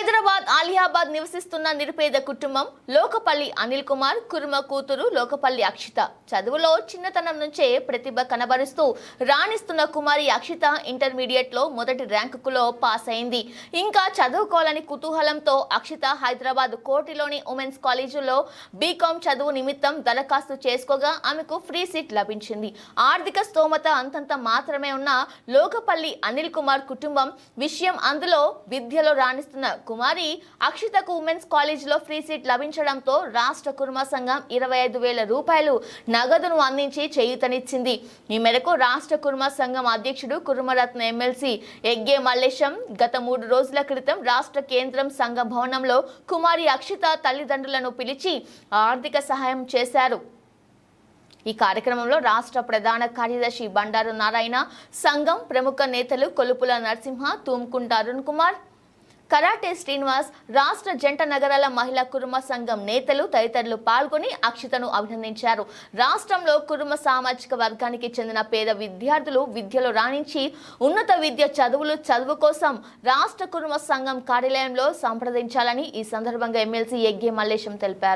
హైదరాబాద్ ఆలియాబాద్ నివసిస్తున్న నిరుపేద కుటుంబం లోకపల్లి అనిల్ కుమార్ కుర్మ కూతురు లోకపల్లి అక్షిత. చదువులో చిన్నతనం నుంచే ప్రతిభ కనబరుస్తూ రాణిస్తున్న కుమారి అక్షిత ఇంటర్మీడియట్లో మొదటి ర్యాంకులో పాస్ అయింది. ఇంకా చదువుకోవాలని కుతూహలంతో అక్షిత హైదరాబాద్ కోటిలోని ఉమెన్స్ కాలేజీలో బీకామ్ చదువు నిమిత్తం దరఖాస్తు చేసుకోగా ఆమెకు ఫ్రీ సీట్ లభించింది. ఆర్థిక స్తోమత అంతంత మాత్రమే ఉన్న లోకపల్లి అనిల్ కుమార్ కుటుంబం విషయం అందులో విద్యలో రాణిస్తున్న కుమారి అక్షితకు ఉమెన్స్ కాలేజీలో ఫ్రీ సీట్ లభించడంతో రాష్ట్ర కుర్మ సంఘం ఇరవై ఐదు వేల రూపాయలు నగదును అందించి చేయూతనిచ్చింది. ఈ మేరకు రాష్ట్ర కుర్మ సంఘం అధ్యక్షుడు కుర్మరత్న ఎమ్మెల్సీ ఎగ్గే మల్లేశం గత మూడు రోజుల క్రితం రాష్ట్ర కేంద్రం సంఘ భవనంలో కుమారి అక్షిత తల్లిదండ్రులను పిలిచి ఆర్థిక సహాయం చేశారు. ఈ కార్యక్రమంలో రాష్ట్ర ప్రధాన కార్యదర్శి బండారు నారాయణ సంఘం ప్రముఖ నేతలు కొలుపుల నరసింహ తూమ్కుంట అరుణ్ కుమార్ కరాటే శ్రీనివాస్ రాష్ట్ర జంట నగరాల మహిళా కురుమ సంఘం నేతలు తదితరులు పాల్గొని అక్షితను అభినందించారు. రాష్ట్రంలో కురుమ సామాజిక వర్గానికి చెందిన పేద విద్యార్థులు విద్యలో రాణించి ఉన్నత విద్య చదువులు చదువు కోసం రాష్ట్ర కురుమ సంఘం కార్యాలయంలో సంప్రదించాలని ఈ సందర్భంగా ఎమ్మెల్సీ ఎగ్గే మల్లేశం తెలిపారు.